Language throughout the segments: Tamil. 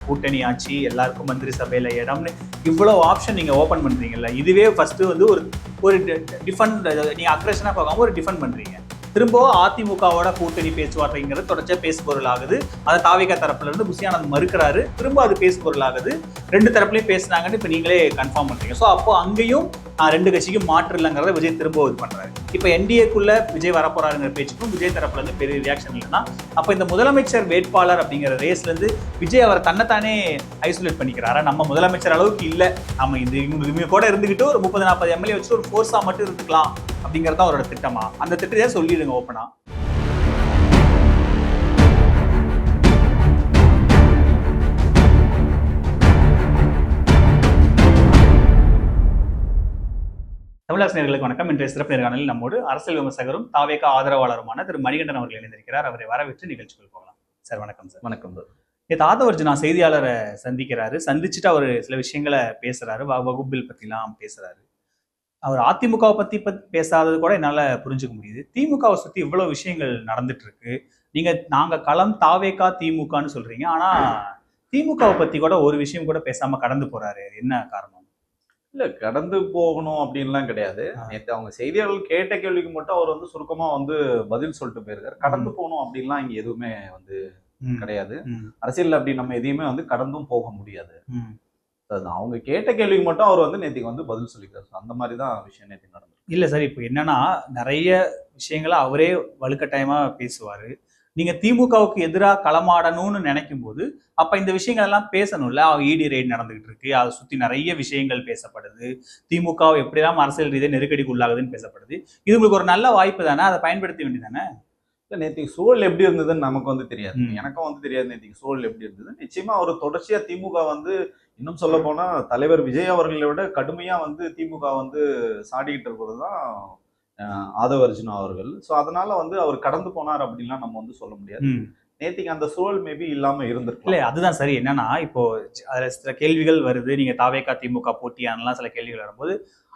கூட்டணி ஆட்சி எல்லாருக்கும் மந்திரி சபையில் இடம்னு இவ்வளோ ஆப்ஷன் நீங்கள் ஓப்பன் பண்ணுறீங்கல்ல இதுவே ஃபஸ்ட்டு வந்து ஒரு ஒரு டிஃபன் நீங்கள் அக்ரஷனாக பார்க்காம ஒரு டிஃபன் பண்ணுறீங்க திரும்பவும் அதிமுகவோட கூட்டணி பேச்சுவார்த்தைங்கிறது தொடர்ச்சியா பேசுபொருள் ஆகுது அதை தாவிக தரப்புல இருந்து புசியானந்த் மறுக்கிறாரு. திரும்ப அது பேசுபொருள் ஆகுது ரெண்டு தரப்புலயும் பேசுனாங்கன்னு இப்ப நீங்களே கன்ஃபார்ம் பண்றீங்க. ஸோ அப்போ அங்கேயும் ரெண்டு கட்சிக்கும் மாற்று இல்லைங்கிறத விஜய் திரும்ப இது பண்றாரு. இப்போ என்டிஏக்குள்ள விஜய் வரப்போறாருங்கிற பேச்சுக்கும் விஜய் தரப்புல இருந்து பெரிய ரியாக்ஷன் இல்லைன்னா அப்போ இந்த முதலமைச்சர் வேட்பாளர் அப்படிங்கிற ரேஸ்ல இருந்து விஜய் அவர் தன்னைத்தானே ஐசோலேட் பண்ணிக்கிறாரா? நம்ம முதலமைச்சர் அளவுக்கு இல்லை. நம்ம இந்த இவங்க இவங்க கூட இருந்துகிட்டு ஒரு முப்பது நாற்பது எம்எல்ஏ வச்சு ஒரு ஃபோர்ஸா மட்டும் இருந்துக்கலாம் அப்படிங்கிறது தான் அவரோட திட்டமா? அந்த திட்டத்தை சொல்லி சொல்லிடுங்க ஓப்பனா தமிழரசனர்களுக்கு வணக்கம். இன்றைய சிறப்பு நேர்காணலில் நம்மோடு அரசியல் விமர்சகரும் தாவேக ஆதரவாளருமான திரு மணிகண்டன் அவர்கள் இணைந்திருக்கிறார். அவரை வரவேற்று நிகழ்ச்சிகள் போகலாம். சார் வணக்கம் சார். வணக்கம் bro. நேற்று ஆதவர்ஜுனா செய்தியாளரை சந்திக்கிறாரு. சந்திச்சுட்டு அவர் சில விஷயங்களை பேசுறாரு. வகுப்பில் பத்திலாம் பேசுறாரு. அவர் அதிமுகவை பத்தி பத்தி பேசாதது கூட என்னால புரிஞ்சுக்க முடியுது. திமுகவை சுத்தி இவ்வளவு விஷயங்கள் நடந்துட்டு இருக்கு நீங்க நாங்க களம் தாவேக்கா திமுகன்னு சொல்றீங்க. ஆனா திமுகவை பத்தி கூட ஒரு விஷயம் கூட பேசாம கடந்து போறாரு. என்ன காரணம்? இல்ல கடந்து போகணும் அப்படின்லாம் கிடையாது. நேத்து அவங்க செய்தியாளர்கள் கேட்ட கேள்விக்கு மட்டும் அவர் வந்து சுருக்கமா வந்து பதில் சொல்லிட்டு போயிருக்காரு. கடந்து போகணும் அப்படின்லாம் இங்க எதுவுமே வந்து கிடையாது. அரசியல் அப்படி நம்ம எதையுமே வந்து கடந்தும் போக முடியாது. ம். அது அவங்க கேட்ட கேள்விக்கு மட்டும் அவர் வந்து நேத்திக்கு வந்து பதில் சொல்லிக்கிறார். அந்த மாதிரி தான் விஷயம் நேற்று நடந்தது இல்ல சார் இப்போ என்னன்னா நிறைய விஷயங்களை அவரே வலுக்கட்டாயமா பேசுவாரு. நீங்க திமுகவுக்கு எதிராக களமாடணும்னு நினைக்கும் போது அப்ப இந்த விஷயங்கள் எல்லாம் பேசணும்ல. இடி ரெய்ட் நடந்துகிட்டு இருக்கு. அதை சுத்தி நிறைய விஷயங்கள் பேசப்படுது. திமுக எப்படிலாம் அரசியல் ரீதியாக நெருக்கடிக்கு உள்ளாகுதுன்னு பேசப்படுது. இது உங்களுக்கு ஒரு நல்ல வாய்ப்பு தானே? அதை பயன்படுத்த வேண்டியதானே இல்ல நேத்திக்கு சூழல் எப்படி இருந்ததுன்னு நமக்கு வந்து தெரியாது. எனக்கும் வந்து தெரியாது நேத்திக்கு சூழல் எப்படி இருந்தது நிச்சயமா அவர் தொடர்ச்சியா திமுக வந்து இன்னும் சொல்ல போனா தலைவர் விஜய் அவர்களை விட கடுமையா வந்து திமுக வந்து சாடிக்கிட்டு இருக்கிறது தான் ஆதவ அர்ஜுனா அவர்கள். ஸோ அதனால வந்து அவர் கடந்து போனார் அப்படின்லாம் நம்ம வந்து சொல்ல முடியாது. நேத்திக்கு அந்த சூழல் மேபி இல்லாம இல்ல இருந்திருக்கலாம் அதுதான் சரி. என்னன்னா இப்போ அதுல சில கேள்விகள் வருது. நீங்க தாவேக்கா திமுக போட்டியானலாம் சில கேள்விகள் வரும்போது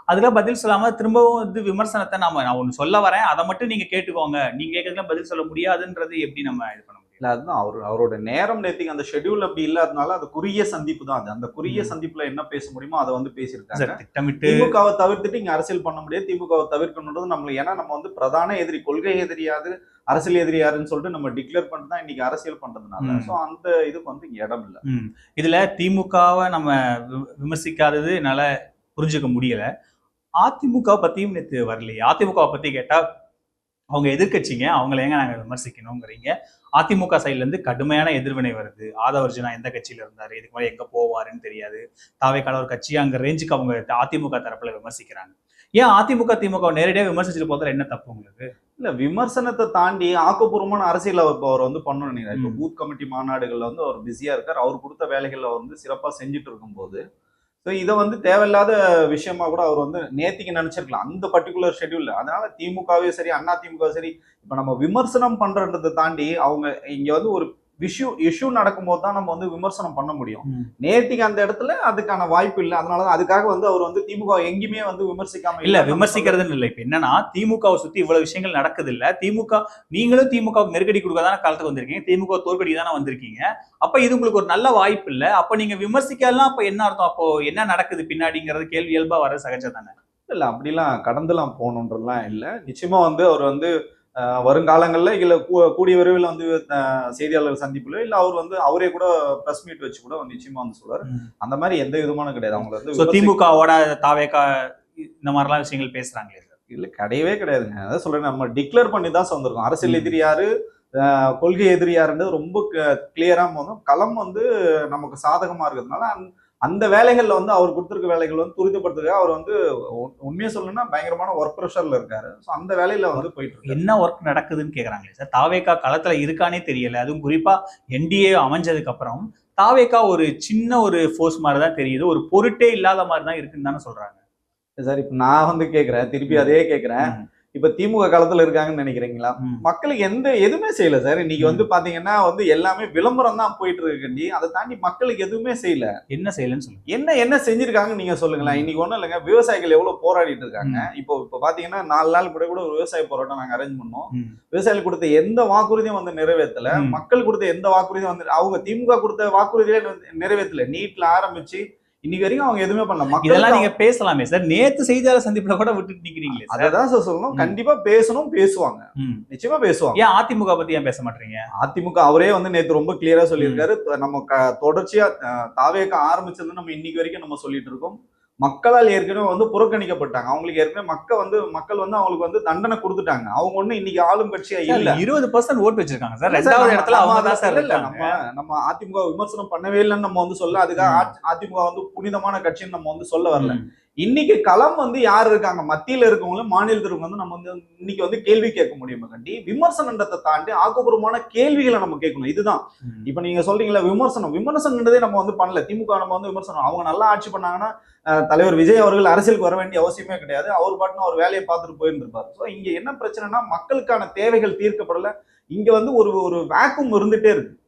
அதுக்கெல்லாம் பதில் சொல்லாம திரும்பவும் வந்து விமர்சனத்தை நாம நான் ஒண்ணு சொல்ல வரேன். அதை மட்டும் நீங்க கேட்டுக்கோங்க. நீங்க கேட்கறதுலாம் பதில் சொல்ல முடியாதுன்றது எப்படி நம்ம இது பண்ண முடியும்? இல்ல அதுதான். அவர் அவரோட நேரம் நேத்திக்கு அந்த ஷெட்யூல் அப்படி இல்லாதனால அது குறுகிய சந்திப்பு தான் அது. அந்த குறுகிய. சந்திப்புல என்ன பேச முடியுமோ அதை வந்து பேசியிருக்காங்க. திட்டமிட்டு திமுகவை தவிர்த்துட்டு இங்க அரசியல் பண்ண முடியாது. திமுகவை தவிர்க்கணுன்றது நம்மள ஏன்னா நம்ம வந்து பிரதான எதிரி கொள்கை எதிரியாது அரசியல் எதிரியாருன்னு சொல்லிட்டு நம்ம டிக்ளேர் பண்ணிட்டு தான் இன்னைக்கு அரசியல் பண்றதுனால. ம். சோ அந்த இதுக்கு வந்து இங்க இடம் இல்ல. இதுல திமுகவை நம்ம விமர்சிக்காதது என்னால புரிஞ்சுக்க முடியல. அதிமுக பத்தியும் நேத்து வரலையே. அதிமுக பத்தி கேட்டா அவங்க எதிர்க்கட்சிங்க அவங்கள ஏங்க நாங்க விமர்சிக்கணுங்கிறீங்க? அதிமுக சைட்ல இருந்து கடுமையான எதிர்வினை வருது. ஆதவர்ஜுனா எந்த கட்சியில இருந்தாரு? இதுக்கு மேலே எங்க போவாருன்னு தெரியாது. தாவேக்கால ஒரு கட்சி அங்க ரேஞ்சுக்கு அவங்க அதிமுக தரப்புல விமர்சிக்கிறாங்க. ஏன் அதிமுக திமுக நேரடியாக விமர்சிச்சுட்டு போதுல என்ன தப்பு உங்களுக்கு? இல்ல விமர்சனத்தை தாண்டி ஆக்கப்பூர்வமான அரசியல் அவர் வந்து பண்ணணும் இப்ப ம். பூத் கமிட்டி மாநாடுகள்ல வந்து அவர் பிஸியா இருக்கார். அவர் கொடுத்த வேலைகள்ல அவர் வந்து சிறப்பா செஞ்சுட்டு இருக்கும்போது ஸோ இதை வந்து தேவையில்லாத விஷயமா கூட அவர் வந்து நேத்திக்கு நினைச்சிருக்கலாம். அந்த பர்டிகுலர் ஷெட்யூல் அதனால திமுகவே சரி அண்ணா திமுக சரி இப்போ நம்ம விமர்சனம் பண்றதை தாண்டி அவங்க இங்க வந்து ஒரு விஷு இஷ்யூ நடக்கும்போது தான் நம்ம வந்து விமர்சனம் பண்ண முடியும். நேத்திக்கு அந்த இடத்துல அதுக்கான வாய்ப்பு இல்லை. அதனாலதான் அதுக்காக வந்து அவர் வந்து திமுக எங்கேயுமே வந்து விமர்சிக்காம இல்ல விமர்சிக்கிறதுன்னு இல்லை. இப்ப என்னன்னா திமுகவை சுத்தி இவ்வளவு விஷயங்கள் நடக்குது இல்ல திமுக நீங்களும் திமுகவுக்கு நெருக்கடி கொடுக்க தானே காலத்துக்கு வந்திருக்கீங்க. திமுக தோற்கடி தானே வந்திருக்கீங்க. அப்ப இது உங்களுக்கு ஒரு நல்ல வாய்ப்பு இல்ல. அப்ப நீங்க விமர்சிக்கலாம் அப்ப என்ன அர்த்தம்? அப்போ என்ன நடக்குது பின்னாடிங்கிறது கேள்வி இயல்பா வர சகஜம் தானே. இல்ல அப்படிலாம் கடந்துலாம் போகணுன்றலாம் இல்ல. நிச்சயமா வந்து அவர் வந்து வருங்காலங்கள்ல இல்ல கூடிய விரைவில் வந்து அஹ், செய்தியாளர் சந்திப்புல இல்ல அவர் வந்து அவரே கூட பிரஸ் மீட் வச்சு கூட வந்து நிச்சயமா வந்து சொல்றாரு அந்த மாதிரி எந்த விதமான கிடையாது. அவங்கள வந்து திமுகவோட தாவேக்கா இந்த மாதிரிலாம் விஷயங்கள் பேசுறாங்களே சார்? இல்ல கிடையவே கிடையாதுங்க. அதான் சொல்றேன் நம்ம டிக்ளேர் பண்ணி தான் வந்திருக்கோம் அரசியல் ம். எதிரி யாரு அஹ், கொள்கை எதிரி யாருன்றது ரொம்ப கிளியரா போதும் களம் வந்து நமக்கு சாதகமா இருக்கிறதுனால அந்த- வேலைகள்ல வந்து அவர் கொடுத்திருக்க வேலைகள் வந்து துரிதப்படுத்துறதுக்காக அவர் வந்து உண்- உண்மையை சொல்லணும்னா பயங்கரமான ஒர்க் ப்ரெஷர்ல இருக்காரு. ஸோ அந்த வேலையில வந்து போயிட்டு இருக்கு என்ன ஒர்க் நடக்குதுன்னு கேக்குறாங்களே சார் தாவேக்கா களத்துல இருக்கானே தெரியல. அதுவும் குறிப்பா என்டிஏ அமைஞ்சதுக்கு அப்புறம் தாவேக்கா ஒரு சின்ன ஒரு ஃபோர்ஸ் மாதிரி தான் தெரியுது. ஒரு பொருட்டே இல்லாத மாதிரி தான் இருக்குன்னு தானே சொல்றாங்க. சார் இப்போ நான் வந்து கேட்குறேன் திருப்பி அதே கேட்குறேன் இப்ப திமுக காலத்துல இருக்காங்கன்னு நினைக்கிறீங்களா. மக்களுக்கு எந்த எதுவுமே செய்யல சார். இன்னைக்கு வந்து பாத்தீங்கன்னா வந்து எல்லாமே விளம்பரம் தான் போயிட்டு இருக்குண்டி. அதை தாண்டி மக்களுக்கு எதுவுமே செய்யல. என்ன செய்யலன்னு சொல்லுங்க. என்ன என்ன செஞ்சிருக்காங்கன்னு நீங்க சொல்லுங்களேன். இன்னைக்கு ஒண்ணும் இல்லைங்க. விவசாயிகள் எவ்வளவு போராடிட்டு இருக்காங்க. இப்போ இப்போ பாத்தீங்கன்னா நாலு நாள் கூட கூட ஒரு விவசாய போராட்டம் நாங்க அரேஞ்ச் பண்ணோம். விவசாயிகள் கொடுத்த எந்த வாக்குறுதியும் வந்து நிறைவேற்றல. மக்கள் கொடுத்த எந்த வாக்குறுதியும் வந்து அவங்க திமுக கொடுத்த வாக்குறுதியே நிறைவேற்றல. நீட்ல ஆரம்பிச்சு இன்னைக்கு வரைக்கும் அவங்க எதுவுமே பண்ணல. இதெல்லாம் நீங்க பேசலாமே. சார் நேத்து செய்தியாளர் சந்திப்புல கூட விட்டுட்டு நிக்கிறீங்களே சார்? அததான் சார் சொல்லணும். கண்டிப்பா பேசணும் பேசுவாங்க. நிச்சயமா பேசுவாங்க. ஏன் அதிமுக பத்தி ஏன் பேச மாட்டீங்க? அதிமுக அவரே வந்து நேத்து ரொம்ப கிளியரா சொல்லியிருக்காரு. நம்ம தொடர்ச்சியா தாவேக்க ஆரம்பிச்சது நம்ம இன்னைக்கு வரைக்கும் நம்ம சொல்லிட்டு இருக்கோம். மக்களால் ஏற்கனவே வந்து புறக்கணிக்கப்பட்டாங்க. அவங்களுக்கு ஏற்கனவே மக்கள் வந்து மக்கள் வந்து அவங்களுக்கு வந்து தண்டனை கொடுத்துட்டாங்க. அவங்க ஒண்ணு இன்னைக்கு ஆளும் கட்சியா இல்ல. இருபது பர்சன்ட் ஓட்டு வச்சிருக்காங்க சார். ரெண்டாவது இடத்துல நம்ம அவங்க தான் சார் இல்ல, நம்ம நம்ம அதிமுக விமர்சனம் பண்ணவே இல்லைன்னு நம்ம வந்து சொல்ல அதுக்காக அதிமுக வந்து புனிதமான கட்சின்னு நம்ம வந்து சொல்ல வரல. இன்னைக்கு களம் வந்து யார் இருக்காங்க? மத்தியில இருக்கவங்களும் இருக்கவங்க வந்து நம்ம வந்து இன்னைக்கு வந்து கேள்வி கேட்க முடியுமா கண்டி? விமர்சனன்றதை தாண்டி ஆக்கப்பூர்வமான கேள்விகளை நம்ம கேட்கணும். இதுதான். இப்ப நீங்க சொல்றீங்களா விமர்சனம். விமர்சனன்றதே நம்ம வந்து பண்ணல. திமுக நம்ம வந்து விமர்சனம். அவங்க நல்லா ஆட்சி பண்ணாங்கன்னா தலைவர் விஜய் அவர்கள் அரசியலுக்கு வர வேண்டிய அவசியமே கிடையாது. அவர் பாட்டுன்னு அவர் வேலையை பார்த்துட்டு போயிருந்திருப்பாரு. ஸோ இங்க என்ன பிரச்சனைனா மக்களுக்கான தேவைகள் தீர்க்கப்படல. இங்க வந்து ஒரு ஒரு வேக்கும் இருந்துட்டே இருக்கு.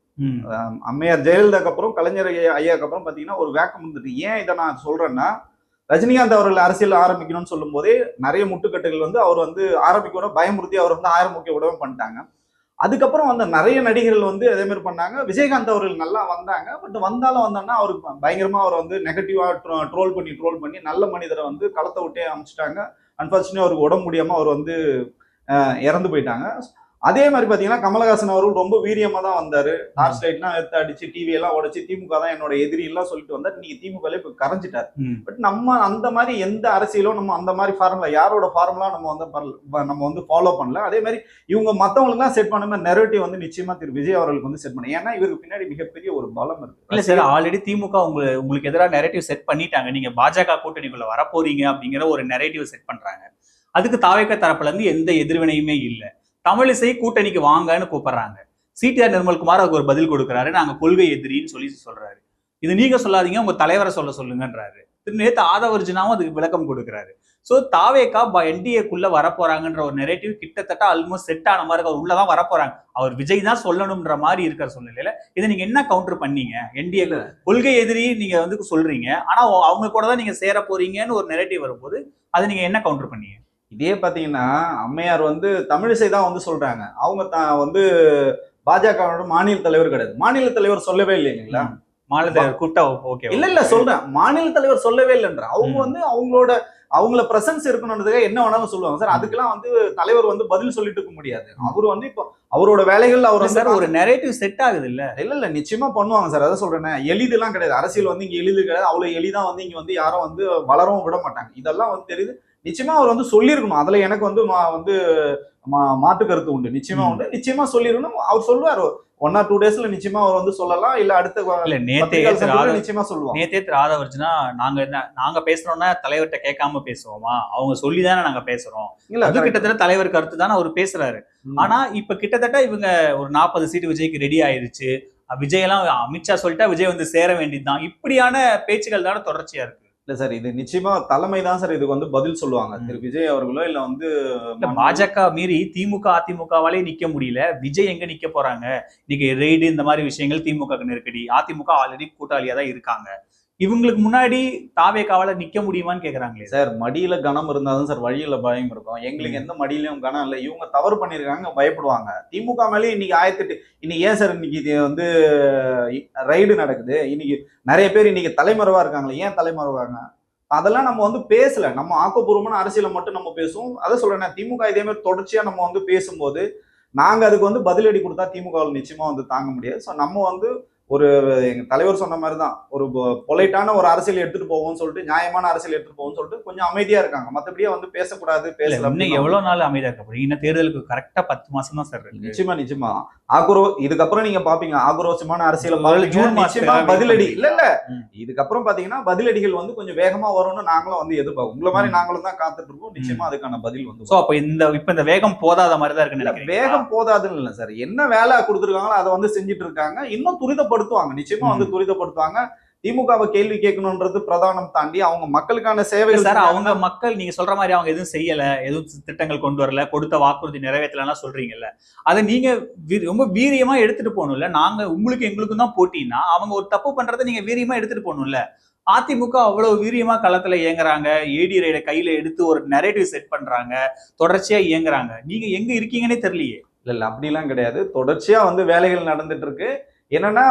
அம்மையார் ஜெயலலிதாக்கு அப்புறம் கலைஞர் ஐயா- ஐயாக்கு அப்புறம் பாத்தீங்கன்னா ஒரு வேக்கம் இருந்துட்டு ஏன் இதை நான் சொல்றேன்னா ரஜினிகாந்த் அவர்கள் அரசியல் ஆரம்பிக்கணும்னு சொல்லும் போதே நிறைய முட்டுக்கட்டுகள் வந்து அவர் வந்து ஆரம்பிக்க விட பயமுறுத்தி அவர் வந்து ஆரம்பிக்க விடவும் பண்ணிட்டாங்க. அதுக்கப்புறம் வந்த நிறைய நடிகர்கள் வந்து அதே மாதிரி பண்ணாங்க. விஜயகாந்த் அவர்கள் நல்லா வந்தாங்க. பட் வந்தாலும் வந்தோன்னா அவருக்கு பயங்கரமா அவர் வந்து நெகட்டிவா ட்ரோல் பண்ணி ட்ரோல் பண்ணி நல்ல மனிதரை வந்து களத்தை விட்டே அமைச்சிட்டாங்க. அன்பார்ச்சுனேட் அவருக்கு உடம்பு முடியாம அவர் வந்து இறந்து போயிட்டாங்க. அதே மாதிரி பாத்தீங்கன்னா கமலஹாசன் அவர்கள் ரொம்ப வீரியமா தான் வந்தாரு. டார்ச் லைட்லாம் எடுத்து அடிச்சு டிவி எல்லாம் உடைச்சு திமுக தான் என்னோட எதிரி எல்லாம் சொல்லிட்டு வந்தார். இன்னைக்கு திமுக இப்ப கரைஞ்சிட்டாரு. பட் நம்ம அந்த மாதிரி எந்த அரசியலும் நம்ம அந்த மாதிரி ஃபார்முலா யாரோட ஃபார்முலா நம்ம வந்து நம்ம வந்து ஃபாலோ பண்ணல. அதே மாதிரி இவங்க மத்தவங்களுக்குலாம் செட் பண்ண நெரேட்டிவ் வந்து நிச்சயமா திரு விஜய் அவர்களுக்கு வந்து செட் பண்ண ஏன்னா இவருக்கு பின்னாடி மிகப்பெரிய ஒரு பலம் இல்ல இருக்கு சார் ஆல்ரெடி திமுக உங்களுக்கு உங்களுக்கு எதிராக நெரேட்டிவ் செட் பண்ணிட்டாங்க. நீங்க பாஜக கூட்டணிக்குள்ள வரப்போறீங்க அப்படிங்கிற ஒரு நெரேட்டிவ் செட் பண்றாங்க. அதுக்கு தாவேக்க தரப்புல இருந்து எந்த எதிர்வினையுமே இல்ல. தமிழிசை கூட்டணிக்கு வாங்கன்னு கூப்பிடுறாங்க. சிடிஆர் நிர்மல்குமார் அதுக்கு ஒரு பதில் கொடுக்குறாரு. நாங்க கொள்கை எதிரின்னு சொல்லி சொல்றாரு. இது நீங்க சொல்லாதீங்க உங்க தலைவரை சொல்ல சொல்லுங்கன்றாரு. திரு நேத்து ஆதவர்ஜுனாவும் அதுக்கு விளக்கம் கொடுக்குறாரு. ஸோ தாவேக்கா என்டிஏக்குள்ள வரப்போறாங்கன்ற ஒரு நெரேட்டிவ் கிட்டத்தட்ட ஆல்மோஸ்ட் செட் ஆன மாதிரி. அவர் உள்ளதான் வரப்போறாங்க. அவர் விஜய் தான் சொல்லணும்ன்ற மாதிரி இருக்கிற சூழ்நிலையில இதை நீங்க என்ன கவுண்டர் பண்ணீங்க? என்டிஏ கொள்கை எதிரி நீங்க வந்து சொல்றீங்க. ஆனா அவங்க கூட தான் நீங்க சேர போறீங்கன்னு ஒரு நெரேட்டிவ் வரும்போது அதை நீங்க என்ன கவுண்டர் பண்ணீங்க? இதே பாத்தீங்கன்னா அம்மையார் வந்து தமிழிசை தான் வந்து சொல்றாங்க. அவங்க தான் வந்து பாஜகவோட மாநில தலைவர் கிடையாது. மாநில தலைவர் சொல்லவே இல்லைங்களா? மாநில தலைவர் கூப்பிட்டா ஓகே இல்ல இல்ல சொல்றேன். மாநில தலைவர் சொல்லவே இல்லைன்ற. அவங்க. வந்து அவங்களோட அவங்கள பிரசன்ஸ் இருக்கணுன்றதுக்காக என்ன வேணாலும் சொல்லுவாங்க. சார் அதுக்கெல்லாம் வந்து தலைவர் வந்து பதில் சொல்லிட்டு இருக்க முடியாது. அவர் வந்து இப்போ அவரோட வேலைகள் அவர் சார் ஒரு நெரேட்டிவ் செட் ஆகுது இல்ல இல்ல இல்ல நிச்சயமா பண்ணுவாங்க சார். அதான் சொல்றேன். எளிதெல்லாம் கிடையாது. அரசியல் வந்து இங்க எளிது கிடையாது. அவ்வளவு எளிதா வந்து இங்க வந்து யாரும் வந்து வளரவும் விட மாட்டாங்க. இதெல்லாம் வந்து தெரியுது. நிச்சயமா அவர் வந்து சொல்லியிருக்கணும். அதுல எனக்கு வந்து மா- வந்து மா- மாற்று கருத்து உண்டு. நிச்சயமா. உண்டு. நிச்சயமா சொல்லிருக்கணும் அவர் சொல்லுவார். ஒன் ஆர் டூ டேஸ்ல நிச்சயமா அவர் வந்து சொல்லலாம். இல்ல அடுத்த இல்ல நேத்தே நிச்சயமா சொல்லுவாங்க. நேத்தே திரு ஆதவர்ஜுனா நாங்க என்ன நாங்க பேசுறோம்னா தலைவர்கிட்ட கேட்காம பேசுவோமா? அவங்க சொல்லி தானே நாங்க பேசுறோம். இல்ல அது. கிட்டத்தட்ட தலைவர் கருத்து தானே அவர் பேசுறாரு. ஆனா இப்ப கிட்டத்தட்ட இவங்க ஒரு நாற்பது சீட்டு விஜய்க்கு ரெடி ஆயிருச்சு. விஜய் எல்லாம் அமித்ஷா சொல்லிட்டா விஜய் வந்து சேர வேண்டியதுதான். இப்படியான பேச்சுகள் தானே தொடர்ச்சியா இருக்கு. இல்ல சார் இது நிச்சயமா தலைமை தான் சார் இதுக்கு வந்து பதில் சொல்லுவாங்க. திரு விஜய் அவர்களோ இல்ல வந்து பாஜக மீறி திமுக அதிமுகவாலே நிக்க முடியல. விஜய் எங்க நிக்க போறாங்க? இன்னைக்கு ரெய்டு இந்த மாதிரி விஷயங்கள் திமுக க்கு நெருக்கடி. அதிமுக ஆல்ரெடி கூட்டாளியா தான் இருக்காங்க. இவங்களுக்கு முன்னாடி தாவேக்காவால நிக்க முடியுமான்னு கேக்குறாங்களே. சார் மடியில கனம் இருந்தாலும் சார் வழியில பயம் இருக்கும். எங்களுக்கு எந்த மடியிலயும் கனம் இல்லை. இவங்க தவறு பண்ணிருக்காங்க பயப்படுவாங்க. திமுக மேலே இன்னைக்கு ஆயிரத்தி எட்டு இன்னைக்கு ஏன் சார் இன்னைக்கு இது வந்து ரைடு நடக்குது? இன்னைக்கு நிறைய பேர் இன்னைக்கு தலைமறைவா இருக்காங்களே. ஏன் தலைமறைவாங்க? அதெல்லாம் நம்ம வந்து பேசல. நம்ம ஆக்கப்பூர்வமான அரசியலை மட்டும் நம்ம பேசுவோம். அதை சொல்றேன் திமுக இதே மாதிரி தொடர்ச்சியா நம்ம வந்து பேசும்போது நாங்க அதுக்கு வந்து பதிலடி கொடுத்தா திமுக நிச்சயமா வந்து தாங்க முடியாது. ஸோ நம்ம வந்து ஒரு எங்க தலைவர் சொன்ன மாதிரி தான் ஒரு பொலைட்டான ஒரு அரசியல் எடுத்துட்டு போவோம்னு சொல்லிட்டு நியாயமான அரசியல் எடுத்துட்டு போவோம்னு சொல்லிட்டு கொஞ்சம் அமைதியா இருக்காங்க. மத்தபடியே வந்து பேசக்கூடாது பேசல இன்னும் எவ்வளவு நாள் அமைதியா இருக்க போறீங்க இன்னும் தேர்தலுக்கு கரெக்டா பத்து மாசம் தான் சார் நிச்சயமா நிச்சயமா. ஆக்ரோ இதுக்கப்புறம் நீங்க பாப்பீங்க. ஆக்ரோஷமான அரசியல ஜூன் நிச்சயமா பதிலடி. இல்ல இல்ல. இதுக்கப்புறம் பாத்தீங்கன்னா பதிலடிகள் வந்து கொஞ்சம் வேகமா வரும்னு நாங்களும் வந்து எதிர்பார்க்கோம். உங்களை மாதிரி. நாங்களும் தான் காத்துட்டு இருக்கோம். நிச்சயமா அதுக்கான பதில் வந்து சோ அப்ப இந்த இப்ப இந்த வேகம் போதாத மாதிரி தான் இருக்கு வேகம் போதாதுன்னு இல்ல சார் என்ன வேலை கொடுத்துருக்காங்களோ அதை வந்து செஞ்சுட்டு இருக்காங்க. இன்னும் துரிதப்படுத்துவாங்க. நிச்சயமா வந்து துரிதப்படுத்துவாங்க. திமுகவை கேள்வி கேட்கணுன்றது பிரதானம் தாண்டி அவங்க மக்களுக்கான சேவைகள் சார் அவங்க மக்கள் நீங்க சொல்ற மாதிரி அவங்க எதுவும் செய்யல எதுவும் திட்டங்கள் கொண்டு வரல கொடுத்த வாக்குறுதி நிறைவேற்றலாம் சொல்றீங்கல்ல. அதை நீங்க ரொம்ப வீரியமா எடுத்துட்டு போகணும்ல. நாங்க உங்களுக்கு எங்களுக்கும் தான் போட்டின்னா அவங்க ஒரு தப்பு பண்றதை நீங்க வீரியமா எடுத்துட்டு போகணும்ல. அதிமுக அவ்வளவு வீரியமா களத்துல இயங்குறாங்க. ஏடி ரைட கையில எடுத்து ஒரு நெரேட்டிவ் செட் பண்றாங்க. தொடர்ச்சியா இயங்குறாங்க. நீங்க எங்க இருக்கீங்கன்னே தெரியலையே. இல்ல இல்ல அப்படிலாம் கிடையாது. தொடர்ச்சியா வந்து வேலைகள் நடந்துட்டு இருக்கு. என்னன்னா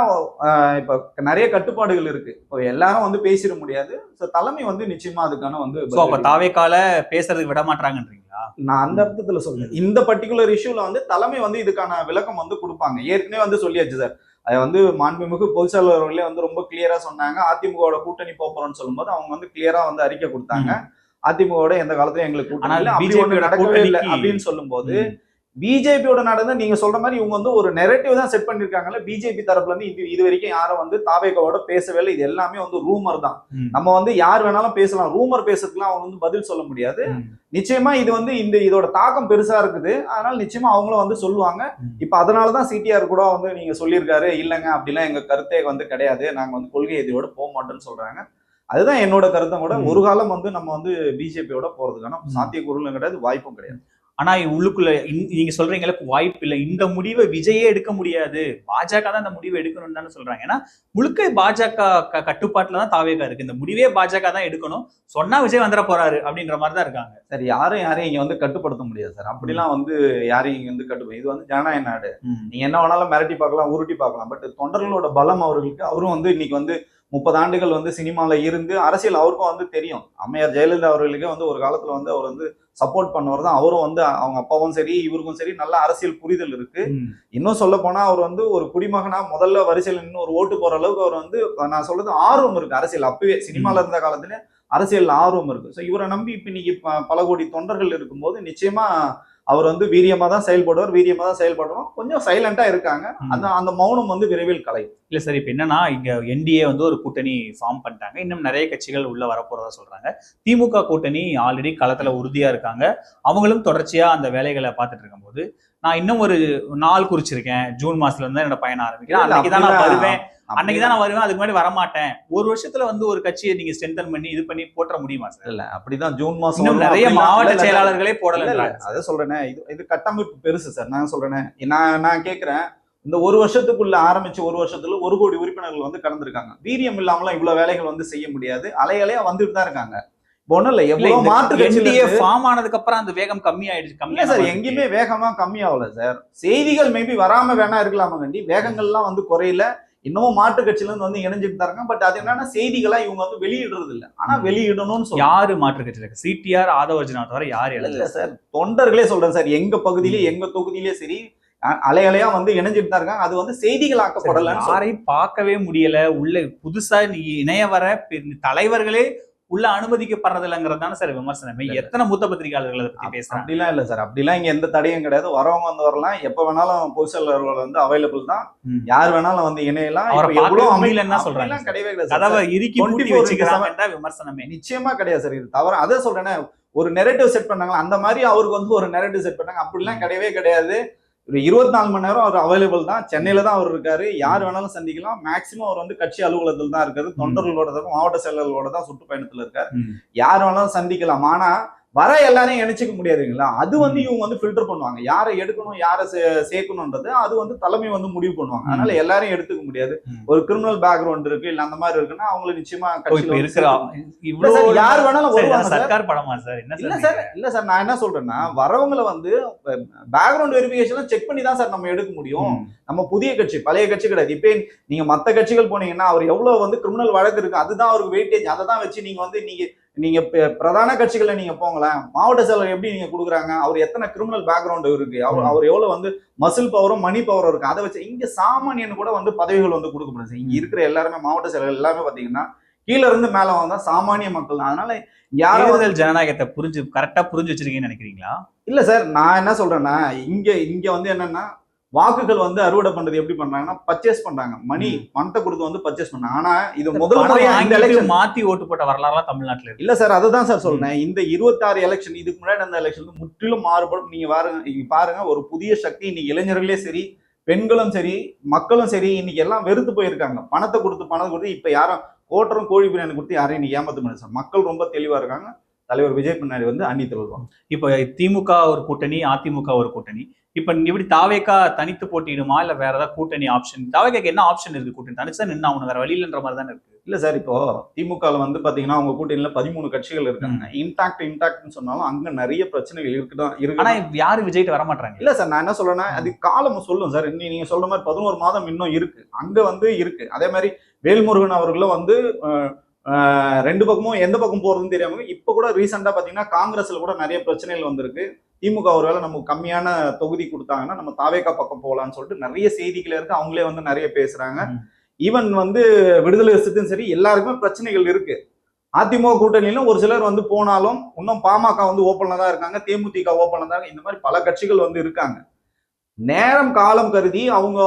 இப்ப நிறைய கட்டுப்பாடுகள் இருக்கு. இப்போ எல்லாரும் வந்து பேசிட முடியாது. So, தலைமை வந்து நிச்சயமா அதுக்கான வந்து அப்ப தாவேக்கால பேசுறதுக்கு விட மாட்டாங்கன்றீங்களா? நான் அந்த அர்த்தத்துல சொல்றேன். இந்த பர்டிகுலர் இஷ்யூல வந்து தலைமை வந்து இதுக்கான விளக்கம் வந்து கொடுப்பாங்க. ஏற்கனவே வந்து சொல்லியாச்சு சார். அது வந்து மாண்புமிகு பொதுச் செயலாளர் அவர்களே வந்து ரொம்ப கிளியரா சொன்னாங்க. அதிமுகவோட கூட்டணி போறோம்னு சொல்லும்போது அவங்க வந்து கிளியரா வந்து அறிக்கை கொடுத்தாங்க. அதிமுகவோட எந்த காலத்துலயும் எங்களுக்கு கூட்டணி இல்ல, அப்படி யோட நடக்கவே இல்லை அப்படின்னு சொல்லும்போது. பிஜேபியோட நடந்த நீங்க சொல்ற மாதிரி இவங்க வந்து ஒரு நெரட்டிவ் தான் செட் பண்ணிருக்காங்கல்ல. பிஜேபி தரப்புல இருந்து இது இது வரைக்கும் யாரும் வந்து தாவேகாவோட பேசவே இல்லை. இது எல்லாமே வந்து ரூமர் தான். நம்ம வந்து யார் வேணாலும் பேசலாம். ரூமர் பேசுறதுக்குலாம் அவங்க வந்து பதில் சொல்ல முடியாது. நிச்சயமா இது வந்து இந்த இதோட தாக்கம் பெருசா இருக்குது. அதனால நிச்சயமா அவங்களும் வந்து சொல்லுவாங்க. இப்ப அதனாலதான் சிடிஆர் கூட வந்து நீங்க சொல்லியிருக்காரு இல்லைங்க அப்படிலாம் எங்க கருத்தே வந்து கிடையாது. நாங்க வந்து கொள்கை எதிரோட போக மாட்டோம்னு சொல்றாங்க. அதுதான் என்னோட கருத்தும் கூட. ஒரு காலம் வந்து நம்ம வந்து பிஜேபியோட போறதுக்கான. சாத்தியக்கூறுகளும் கிடையாது வாய்ப்பும் கிடையாது. ஆனா உள்ளுக்குள்ள நீங்க சொல்றீங்களே வாய்ப்பு இல்லை. இந்த முடிவை விஜயே எடுக்க முடியாது. பாஜக தான் இந்த முடிவை எடுக்கணும்னு தானே சொல்றாங்க. ஏன்னா முழுக்க பாஜக கட்டுப்பாட்டுல தான் தாவேகா இருக்கு. இந்த முடிவே பாஜக தான் எடுக்கணும். சொன்னா விஜய் வந்துட போறாரு அப்படின்ற மாதிரி தான் இருக்காங்க. சார் யாரும் யாரையும் இங்க வந்து கட்டுப்படுத்த முடியாது சார். அப்படிலாம் வந்து யாரையும் இங்க வந்து கட்டுப்படும் இது வந்து ஜனநாயக நாடு. நீங்க என்ன வேணாலும் மிரட்டி பார்க்கலாம் உருட்டி பார்க்கலாம். பட் தொண்டர்களோட பலம் அவர்களுக்கு அவரும் வந்து இன்னைக்கு வந்து முப்பது ஆண்டுகள் வந்து சினிமால இருந்து அரசியல் அவருக்கும் வந்து தெரியும். அம்மையார் ஜெயலலிதா அவர்களுக்கே வந்து ஒரு காலத்துல வந்து அவர் வந்து சப்போர்ட் பண்ணவர் தான். அவரும் வந்து அவங்க அப்பாவும் சரி இவருக்கும் சரி நல்ல அரசியல் புரிதல் இருக்கு. இன்னும் சொல்ல போனா அவர் வந்து ஒரு குடிமகனா முதல்ல வரிசையில் நின்று ஒரு ஓட்டு போற அளவுக்கு அவர் வந்து நான் சொல்றது ஆர்வம் இருக்கு. அரசியல் அப்பவே சினிமால இருந்த காலத்துல அரசியல் ஆர்வம் இருக்கு. ஸோ இவரை நம்பி இப்ப இன்னைக்கு பல கோடி தொண்டர்கள் இருக்கும்போது நிச்சயமா அவர் வந்து வீரியமா தான் செயல்படுவார் வீரியமா தான் செயல்படுவோம் கொஞ்சம் சைலண்டா இருக்காங்க. அந்த அந்த மௌனம் வந்து விரைவில் கலையும். இல்ல சார் இப்ப என்னன்னா இங்க என்டிஏ வந்து ஒரு கூட்டணி ஃபார்ம் பண்ணிட்டாங்க. இன்னும் நிறைய கட்சிகள் உள்ள வரப்போறதா சொல்றாங்க. திமுக கூட்டணி ஆல்ரெடி களத்துல உறுதியா இருக்காங்க. அவங்களும் தொடர்ச்சியா அந்த வேலைகளை பார்த்துட்டு இருக்கும்போது நான் இன்னும் ஒரு நாள் குறிச்சிருக்கேன். ஜூன் மாசத்துல இருந்து என்னோட பயணம் ஆரம்பிக்கிறேன். இல்ல, அன்னைக்கு தான் நான் வருவேன். அன்னைக்கு தான் நான் வருவேன் அதுக்கு முன்னாடி வரமாட்டேன். ஒரு வருஷத்துல வந்து ஒரு கட்சியை நீங்க ஸ்ட்ரென்தன் பண்ணி இது பண்ணி போற்ற முடியுமா சார்? இல்ல அப்படிதான் ஜூன் மாசம் நிறைய மாவட்ட செயலாளர்களே போடல அதை சொல்றேனே இது இது கட்டமைப்பு பெருசு சார். நான் சொல்றேனே நான் நான் கேக்குறேன் இந்த ஒரு வருஷத்துக்குள்ள ஆரம்பிச்ச ஒரு வருஷத்துல ஒரு கோடி உறுப்பினர்கள் வந்து கடந்திருக்காங்க. வீரியம் இல்லாமலாம் இவ்வளவு வேலைகள் வந்து செய்ய முடியாது. அலை அலையா வந்துட்டு தான் இருக்காங்க ஒண்ணும் இல்ல எவ்வளவு மாற்று ஃபார்ம் ஆனதுக்கு அப்புறம் அந்த வேகம் கம்மி ஆயிடுச்சு கம்மியா சார் எங்கேயுமே வேகமா கம்மியாகல சார். செய்திகள் மேபி வராம வேணா இருக்கலாமா கண்டி வேகங்கள்லாம் வந்து குறையல. இன்னமும் மாற்று கட்சியில இருந்து வந்து இருக்காங்க. பட் அது என்னன்னா செய்திகளா இவங்க வந்து வெளியிடுறது இல்ல. ஆனா. வெளியிடணும்னு சொல்றாங்க. யாரு மாற்று கட்சியில இருக்கு? சிடிஆர் ஆதவர்ஜுனா தவிர யார் இல்ல சார். தொண்டர்களே சொல்றேன் சார். எங்க பகுதியிலே எங்க தொகுதியிலே சரி அ- அலை அலையா வந்து இணைஞ்சிட்டு தான் இருக்காங்க. அது வந்து செய்திகளாக்கப்படலன்னு சொல்றேன். யாரையும் பார்க்கவே முடியல. உள்ள புதுசா நீ இணைய வர தலைவர்களே உள்ள அனுமதிக்கப்படுறது இல்லைங்கிறது தானே சார் விமர்சனமே. எத்தனை மூத்த பத்திரிகையாளர்கள் அதை பத்தி பேசுறாங்க? அப்படிலாம் இல்ல சார். அப்படிலாம் இங்க எந்த தடையும் கிடையாது. வரவங்க வந்து வரலாம். எப்ப வேணாலும் பொது செயலாளர்கள் வந்து அவைலபிள் தான். யார் வேணாலும் வந்து இணையலாம். அவரை எவ்வளவு பார்க்கவே அமை- முடியலன்னு தான் சொல்றாங்க கிடையவே கிடையாது. கதவை இறுக்கி 24 பூட்டி into வச்சுக்கிறாங்க விமர்சனமே. நிச்சயமா கிடையாது சார். இது தவிர அதை சொல்றேனே ஒரு நெரட்டிவ் செட் பண்ணாங்களா? அந்த மாதிரி அவருக்கு வந்து ஒரு நெரட்டிவ் செட் பண்ணாங்க. அப்படிலாம் கிடையவே கிடையாது. ஒரு இருபத்தி நாலு மணி நேரம் அவர் அவைலபிள் தான். சென்னையில தான் அவர் இருக்காரு. யார் வேணாலும் சந்திக்கலாம். மேக்சிமம் அவர் வந்து கட்சி அலுவலகத்தில் தான் இருக்காரு. தொண்டர்களோட தான் மாவட்ட செயலர்களோட தான் சுற்றுப்பயணத்துல இருக்காரு. யார் வேணாலும் சந்திக்கலாம். ஆனா வர எல்லாரையும் இணைச்சிக்க முடியாதுங்களா அது வந்து இவங்க வந்து ஃபில்டர் பண்ணுவாங்க. யாரை எடுக்கணும் யாரை சேர்க்கணும்ன்றது அது வந்து தலைமை வந்து முடிவு பண்ணுவாங்க. அதனால எல்லாரையும் எடுத்துக்க முடியாது. ஒரு கிரிமினல் பேக்ரவுண்ட் இருக்கு இல்ல அந்த மாதிரி இருக்குன்னா அவங்களை நிச்சயமா இருக்கிற இவ்வளவு யார் வேணாலும் சரி, வருவாங்க சார். சர்க்கார் படமா சார்? இல்ல சார் இல்ல சார் நான் என்ன சொல்றேன்னா வரவங்களை வந்து பேக்ரவுண்ட் வெரிஃபிகேஷன் செக் பண்ணி தான் சார் நம்ம எடுக்க முடியும். நம்ம புதிய கட்சி பழைய கட்சி கிடையாது. இப்போ நீங்க மத்த கட்சிகள் போனீங்கன்னா அவர் எவ்வளவு வந்து கிரிமினல் வழக்கு இருக்கு அதுதான் அவருக்கு வெயிட்டேஜ் அதை தான் வச்சு நீங்க வந்து நீங்க நீங்க பிரதான கட்சிகளை நீங்க போங்களேன். மாவட்ட செயலர் எப்படி நீங்க கொடுக்குறாங்க? அவர் எத்தனை கிரிமினல் பேக்ரவுண்ட் இருக்கு? அவர். அவர் எவ்வளவு வந்து மசில் பவரும் மணி பவரும் இருக்கு. அதை வச்சு இங்க சாமானியன் கூட வந்து பதவிகள் வந்து கொடுக்கப்படுது சார். இங்க இருக்கிற எல்லாருமே மாவட்ட செயலர் எல்லாமே பாத்தீங்கன்னா கீழ இருந்து மேல வந்தா சாமானிய மக்கள் தான். அதனால யாரும் தேர்தல் ஜனநாயகத்தை புரிஞ்சு கரெக்டா புரிஞ்சு வச்சிருக்கீங்கன்னு நினைக்கிறீங்களா? இல்ல சார் நான் என்ன சொல்றேன்னா இங்க இங்க வந்து என்னன்னா வாக்குகள் வந்து அறுவடை பண்றது எப்படி பண்றாங்கன்னா பர்ச்சேஸ் பண்றாங்க. மணி பணத்தை கொடுத்து வந்து பர்ச்சேஸ் பண்ணாங்க. ஆனா இது முதல் முறையா இந்த எலெக்ஷன் மாத்தி ஓட்டு போட்ட வரலாறுலாம் தமிழ்நாட்டுல இல்ல சார் அதுதான் சார் சொல்றேன். இந்த இருபத்தாறு எலெக்ஷன் இதுக்கு முன்னாடி அந்த எலெக்ஷன் முற்றிலும் மாறுபடும். நீங்க பாருங்க பாருங்க ஒரு புதிய சக்தி இன்னைக்கு இளைஞர்களே சரி பெண்களும் சரி மக்களும் சரி இன்னைக்கு எல்லாம் வெறுத்து போயிருக்காங்க. பணத்தை கொடுத்து பணத்தை கொடுத்து இப்ப யாரும் கோட்டரும் கோழி பிரியாணி கொடுத்து யாரையும் நீ ஏமாத்த முடியாது சார். மக்கள் ரொம்ப தெளிவா இருக்காங்க. தலைவர் விஜய் பின்னாடி வந்து அண்ணி தருவாங்க இப்போ திமுக ஒரு கூட்டணி அதிமுக ஒரு கூட்டணி. இப்ப இப்படி தாவேக்கா தனித்து போட்டியிடுமா? இல்ல வேற ஏதாவது கூட்டணி ஆப்ஷன் தாவேக்காக்கு என்ன ஆப்ஷன் இருக்கு கூட்டணி? தனிச்சு தான் நின்று அவனு வேற வழியிலன்ற மாதிரி தானே இருக்கு? இல்ல சார் இப்போ திமுகல வந்து பாத்தீங்கன்னா அவங்க கூட்டணியில பதிமூணு கட்சிகள் இருக்காங்க. இன்டாக்ட் இன்டாக்ட்னு சொன்னாலும் அங்க நிறைய பிரச்சனைகள் இருக்குதான் ஆனா இருக்கு யாரு விஜய்ட்டு வர மாட்டாங்க இல்ல சார் நான் என்ன சொல்றேன்னா அது காலம் சொல்லும் சார். இன்னி நீங்க சொல்ற மாதிரி பதினோரு மாதம் இன்னும் இருக்கு. அங்க வந்து இருக்கு. அதே மாதிரி வேல்முருகன் அவர்களும் வந்து ரெண்டு பக்கமும் எந்த பக்கம் போறதுன்னு தெரியாம இப்ப கூட ரீசெண்டா பாத்தீங்கன்னா காங்கிரஸ்ல கூட நிறைய பிரச்சனைகள் வந்திருக்கு. திமுக ஒருவேளை நமக்கு கம்மியான தொகுதி கொடுத்தாங்கன்னா நம்ம தாவேக்கா பக்கம் போகலாம்னு சொல்லிட்டு நிறைய செய்திகள் இருக்கு. அவங்களே வந்து நிறைய பேசுறாங்க. ஈவன் வந்து விடுதலை சிறுத்தையும் சரி எல்லாருக்குமே பிரச்சனைகள் இருக்கு. அதிமுக கூட்டணியிலும் ஒரு சிலர் வந்து போனாலும் இன்னும் பாமக வந்து ஓப்பன்ல தான் இருக்காங்க தேமுதிக ஓப்பன்ல தான் இருக்காங்க. இந்த மாதிரி பல கட்சிகள் வந்து இருக்காங்க. நேரம் காலம் கருதி அவங்க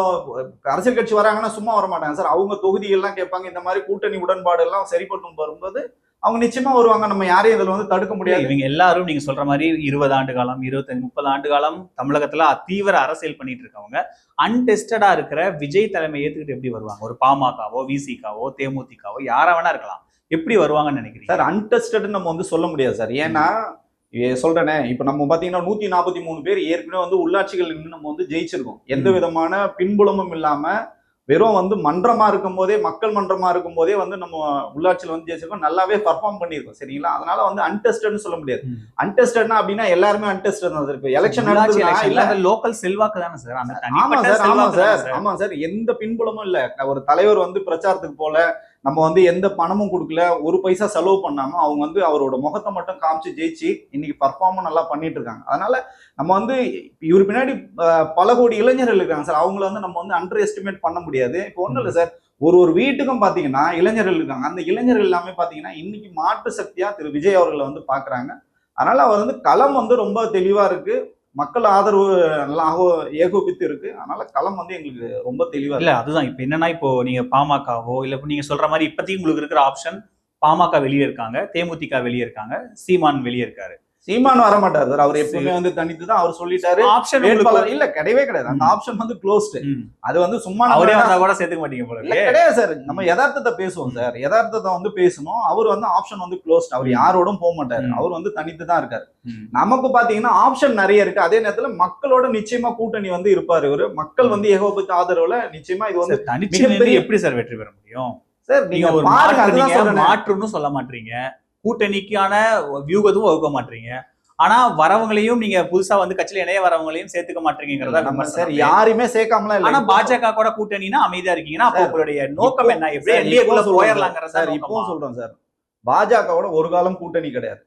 அரசியல் கட்சி வராங்கன்னா சும்மா வர மாட்டாங்க சார் அவங்க தொகுதிகள்லாம் கேட்பாங்க. இந்த மாதிரி கூட்டணி உடன்பாடு எல்லாம் சரி பண்ணும் வரும்போது அவங்க நிச்சயமா வருவாங்க. நம்ம யாரையும் இதுல வந்து தடுக்க முடியாது. இவங்க எல்லாரும் நீங்க சொல்ற மாதிரி இருபது ஆண்டு காலம் இருபத்தஞ்சு முப்பது ஆண்டு காலம் தமிழகத்துல தீவிர அரசியல் பண்ணிட்டு இருக்கவங்க. அன்டெஸ்டடா இருக்கிற விஜய் தலைமை ஏத்துக்கிட்டு எப்படி வருவாங்க? ஒரு பாமகவோ விசிகாவோ தேமுதிகவோ யாரா வேணா இருக்கலாம். எப்படி வருவாங்கன்னு நினைக்கிறீங்க? சார் அன்டெஸ்டட் நம்ம வந்து சொல்ல முடியாது சார். ஏன்னா சொல்றேனே இப்ப நம்ம பாத்தீங்கன்னா நூத்தி நாற்பத்தி மூணு பேர் ஏற்கனவே வந்து உள்ளாட்சிகள் நம்ம வந்து ஜெயிச்சிருக்கோம். எந்த. விதமான பின்புலமும் இல்லாம வெறும் வந்து மன்றமா இருக்கும் போதே மக்கள் மன்றமா இருக்கும் போதே வந்து நம்ம உள்ளாட்சியில் வந்து ஜெயிச்சிருக்கோம். நல்லாவே பர்ஃபார்ம் பண்ணியிருக்கோம் சரிங்களா? அதனால வந்து அன்டெஸ்டட்னு சொல்ல முடியாது. அன்டெஸ்டட்னா அப்படின்னா எல்லாருமே அன்டெஸ்டட் தான் இப்போ எலெக்ஷன் அந்த லோக்கல் செல்வாக்கு தானே சார்? ஆமா சார் ஆமா சார்? ஆமா சார். எந்த பின்புலமும் இல்ல. ஒரு தலைவர் வந்து பிரச்சாரத்துக்கு போல நம்ம வந்து எந்த பணமும் கொடுக்கல ஒரு பைசா செலவு பண்ணாமல் அவங்க வந்து அவரோட முகத்தை மட்டும் காமிச்சு ஜெயிச்சு இன்னைக்கு பர்ஃபார்மும் நல்லா பண்ணிட்டு இருக்காங்க. அதனால நம்ம வந்து இவர் பின்னாடி பல கோடி இளைஞர்கள் இருக்காங்க சார். அவங்கள வந்து நம்ம வந்து அண்டர் எஸ்டிமேட் பண்ண முடியாது. இப்போ ஒன்றும் இல்லை சார். ஒரு ஒரு வீட்டுக்கும் பார்த்தீங்கன்னா இளைஞர்கள் இருக்காங்க. அந்த இளைஞர்கள் எல்லாமே பார்த்தீங்கன்னா இன்னைக்கு மாற்று சக்தியாக திரு. விஜய் அவர்களை வந்து பார்க்குறாங்க அதனால அவர் வந்து களம் வந்து ரொம்ப தெளிவாக இருக்குது மக்கள் ஆதரவு நல்லா ஏகோபித்து இருக்கு. அதனால களம் வந்து எங்களுக்கு ரொம்ப தெளிவா இல்ல அதுதான். இப்ப என்னன்னா இப்போ நீங்க பாமகவோ இல்ல நீங்க சொல்ற மாதிரி இப்போதைக்கு உங்களுக்கு இருக்கிற ஆப்ஷன் பாமக வெளியே இருக்காங்க தேமுதிக வெளியே இருக்காங்க சீமான் வெளியே இருக்காரு. சீமான் வர மாட்டார் சார். அவர் எப்பவுமே வந்து தனித்து தான் அவர் சொல்லிட்டாரு. ஆப்ஷன் வேட்பாளர் இல்ல கிடையவே கிடையாது. அந்த. ஆப்ஷன் வந்து க்ளோஸ்டு அது வந்து சும்மா அவரே கூட சேர்த்துக்க மாட்டீங்க போல. கிடையாது சார். நம்ம யதார்த்தத்தை பேசுவோம் சார். யதார்த்தத்தை வந்து பேசணும். அவர் வந்து ஆப்ஷன் வந்து க்ளோஸ்ட் அவர். யாரோடும் போக மாட்டாரு. அவர் வந்து தனித்து தான் இருக்காரு. நமக்கு பாத்தீங்கன்னா ஆப்ஷன் நிறைய இருக்கு. அதே நேரத்துல மக்களோட நிச்சயமா கூட்டணி வந்து இருப்பாரு இவரு. மக்கள் வந்து ஏகோபித்த ஆதரவுல நிச்சயமா இது வந்து தனிச்சு எப்படி சார் வெற்றி பெற முடியும்? சார் நீங்க ஒரு மாற்றுன்னு சொல்ல மாட்டீங்க. கூட்டணிக்கான வியூகத்தும் வகுக்க மாட்டீங்க. ஆனா வரவங்களையும் நீங்க புதுசா வந்து கட்சியில இணைய வரவங்களையும் சேர்த்துக்க மாட்டீங்கிறதா நம்ம சார். யாருமே சேர்க்காமலாம் ஆனா பாஜக கூட கூட்டணினா அமைதியா இருக்கீங்கன்னா அப்போ உங்களுடைய நோக்கம் என்ன? எப்படி போயிடலாங்கிறத சார். இப்பவும் சொல்றேன் சார். பாஜகவோட ஒரு காலம் கூட்டணி கிடையாது.